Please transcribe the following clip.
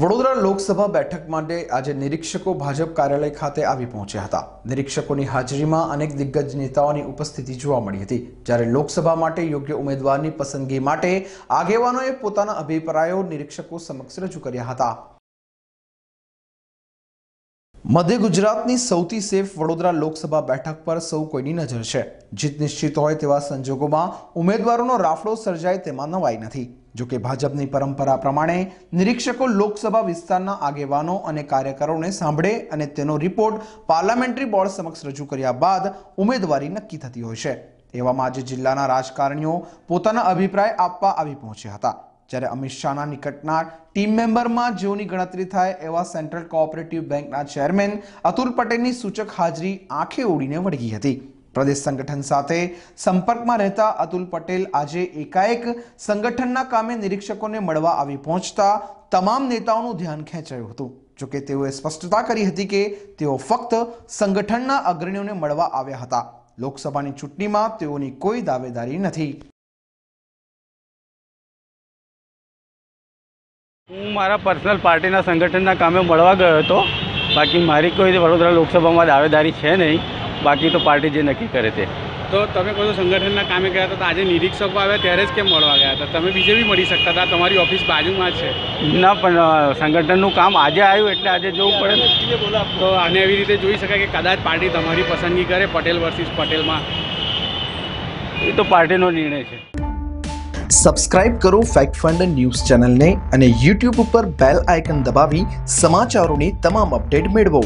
વડોદરા લોકસભા બેઠક માટે આજે નિરીક્ષકો ભાજપ કાર્યાલય ખાતે આવી પહોંચ્યા હતા. નિરીક્ષકોની હાજરીમાં અનેક દિગ્ગજ નેતાઓની ઉપસ્થિતિ જોવા મળી હતી. જ્યારે લોકસભા માટે યોગ્ય ઉમેદવારની પસંદગી માટે આગેવાનોએ પોતાના અભિપ્રાયો નિરીક્ષકો સમક્ષ રજૂ કર્યા હતા. મધ્ય ગુજરાતની સૌથી સેફ વડોદરા લોકસભા બેઠક પર સૌ કોઈની નજર છે. જીત નિશ્ચિત હોય તેવા સંજોગોમાં ઉમેદવારોનો રાફડો સર્જાય તેમાં નવાઈ નથી. જોકે ભાજપની પરંપરા પ્રમાણે નિરીક્ષકો લોકસભા વિસ્તારના આગેવાનો અને કાર્યકરોને સાંભળે અને તેનો રિપોર્ટ પાર્લામેન્ટરી બોર્ડ સમક્ષ રજૂ કર્યા બાદ ઉમેદવારી નક્કી થતી હોય છે. એવામાં આજે જિલ્લાના રાજકારણીઓ પોતાના અભિપ્રાય આપવા આવી પહોંચ્યા હતા. જ્યારે અમિત શાહના નિકટના ટીમ મેમ્બરમાં જેઓની ગણતરી થાય એવા સેન્ટ્રલ કોઓપરેટિવ બેંકના ચેરમેન અતુલ પટેલની સૂચક હાજરી આંખે ઓડીને વળગી હતી. પ્રદેશ સંગઠન સાથે સંપર્કમાં રહેતા અતુલ પટેલ આજે એકાએક સંગઠનના કામે નિરીક્ષકોને મળવા આવી પહોંચતા તમામ નેતાઓનું ધ્યાન ખેંચાયું હતું. જોકે તેઓએ સ્પષ્ટતા કરી હતી કે તેઓ ફક્ત સંગઠનના અગ્રણીઓને મળવા આવ્યા હતા. લોકસભાની ચૂંટણીમાં તેઓની કોઈ દાવેદારી નથી. હું મારા પર્સનલ પાર્ટીના સંગઠનના કામે મળવા ગયો હતો. બાકી મારી કોઈ વડોદરા લોકસભામાં દાવેદારી છે નહીં. બાકી તો પાર્ટી જે નક્કી કરે તે. તો તમે કોઈ સંગઠનના કામે ગયા હતા આજે નિરીક્ષકો આવ્યા ત્યારે જ કેમ મળવા ગયા હતા? તમે બીજે બી મળી શકતા હતા? તમારી ઓફિસ બાજુમાં છે. ના પણ સંગઠનનું કામ આજે આવ્યું એટલે આજે જોવું પડે. તો આને એવી રીતે જોઈ શકાય કે કદાચ પાર્ટી તમારી પસંદગી કરે પટેલ વર્સિસ પટેલમાં? એ તો પાર્ટીનો નિર્ણય છે. સબસ્ક્રાઇબ કરો ફેક્ટ ફંડ ન્યૂઝ ચેનલને અને યુટ્યુબ ઉપર બેલ આઇકન દબાવી સમાચારોની તમામ અપડેટ મેળવો.